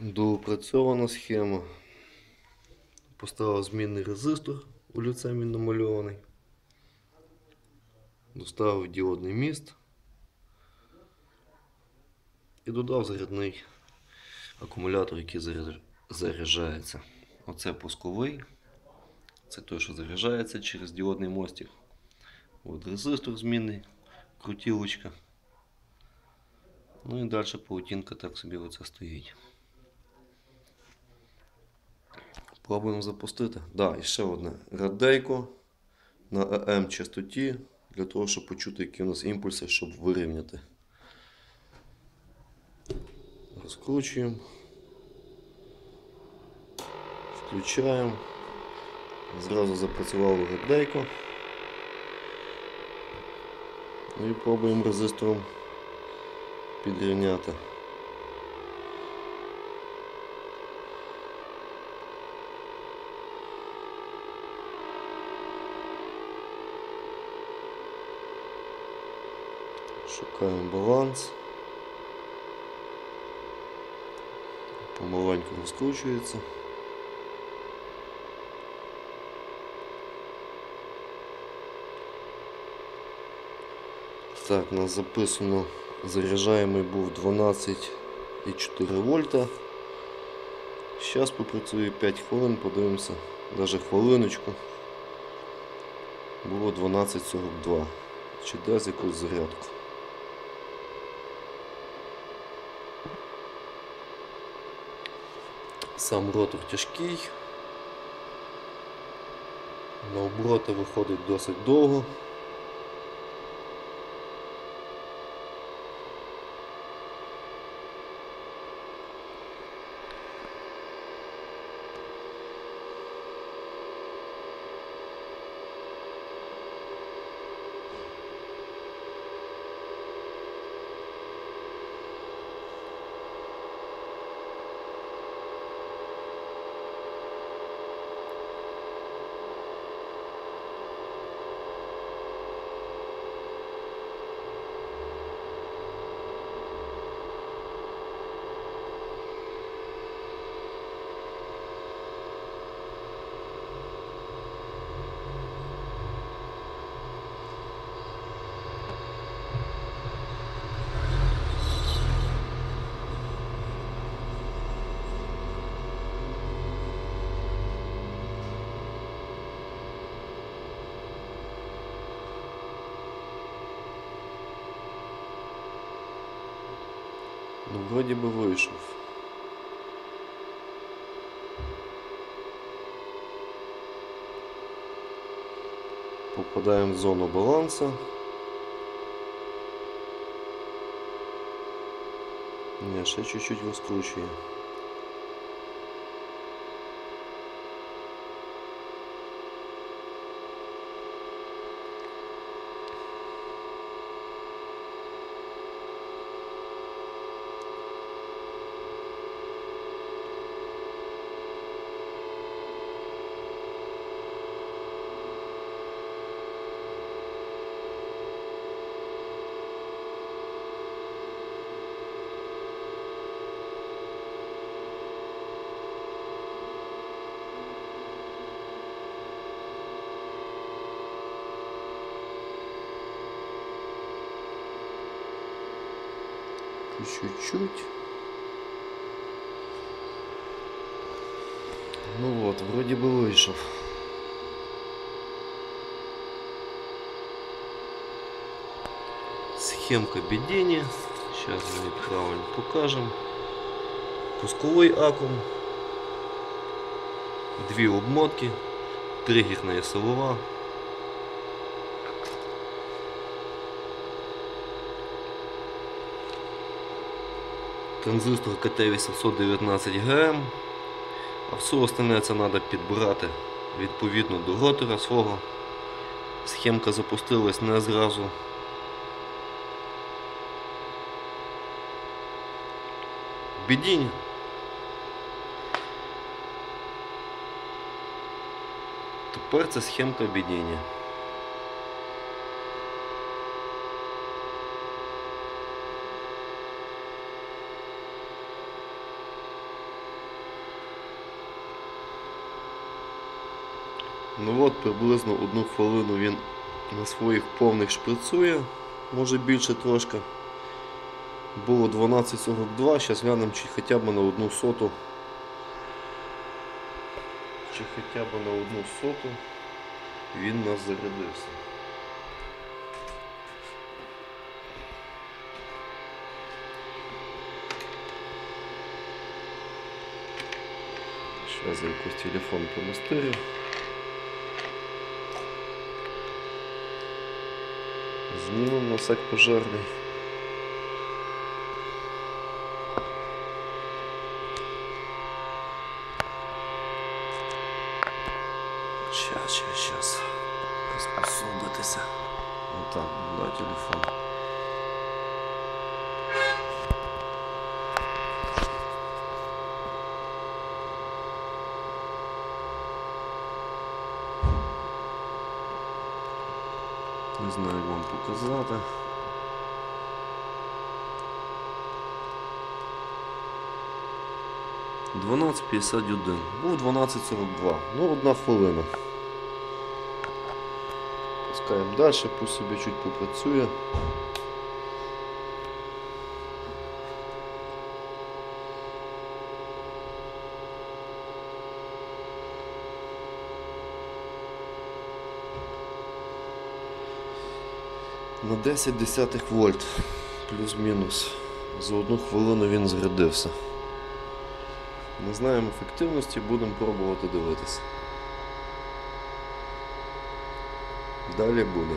Доопрацьована схема. Поставив змінний резистор у люцем він намальований. Доставив діодний міст. І додав зарядний акумулятор, який заряджається. Оце пусковий. Це той, що заряджається через діодний мостик. От резистор змінний, крутілочка. Ну і далі паутинка так собі оце стоїть. Пробуємо запустити. Да, і ще одне. Радейко на АМ частоті для того, щоб почути, які у нас імпульси, щоб вирівняти. Розкручуємо. Включаємо. Зразу запрацювало радейко. Ну і пробуємо резистором підрівняти. Шукаємо баланс. Помаленьку розкручується. Так, у нас записано заряджаємий був 12,4 вольта. Зараз попрацює 5 хвилин, подивимося, навіть хвилиночку. Було 12,42. Чи дасть якусь зарядку. Сам ротор тяжкий. На обороти виходить досить довго. Ну, вроді би вийшов. Попадаємо в зону балансу. Ні, ще чуть-чуть розкручує. Чуть-чуть. Ну вот, вроде бы вышел. Схемка бедения. Сейчас мы правильно покажем. Пусковой аккум. Дві обмотки. Тригерна силова. Транзистор КТ819 ГМ. А все остальне це треба підбирати відповідно до ротора свого. Схемка запустилась не зразу. Бідінь. Тепер це схемка бідіння. Ну от приблизно одну хвилину він на своїх повних шприцує, може більше трошки. Було 12.42, зараз глянемо, чи хоча б на одну соту. Чи хоча б на одну соту він нас зарядився. Сейчас я якось телефон помастирю. Зміну пожарный. Сейчас, сейчас. щас, щас. Вот ну там, да, телефон. Не знаю, як вам показати. Дванадцять п'ятдесят один. Був 12.42. Ну, одна хвилина. Пускаємо далі, пусть собі чуть попрацює. На 10 десятих вольт, плюс-мінус. За одну хвилину він зрядився. Не знаємо ефективності, будемо пробувати дивитися. Далі буде.